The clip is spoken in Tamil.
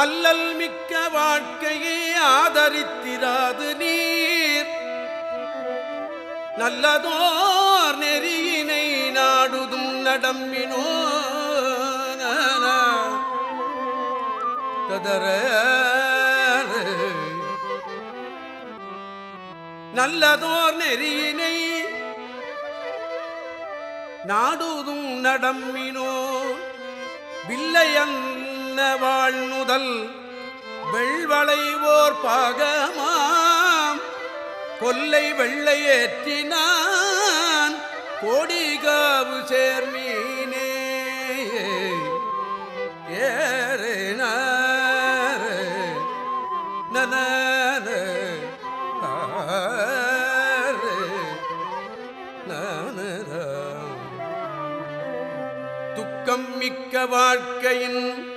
அல்லல் மிக்க வாழ்க்கையை ஆதரித்திராது நீர். நல்லதோர் நெறியினை நாடுதும் நடம்பினோ கதற நல்லதோர் நெறியினை நாடுதும் நடம்பினோ. வில்லையன்ன வாழ்நுதல்? வெள்வளைவோர் பாகமாம். கொல்லை வெள்ளை ஏற்றினான் கோடிகாவு சேர்மீனே. ஏறினார் நன துக்கம் மிக்க வாழ்க்கையின்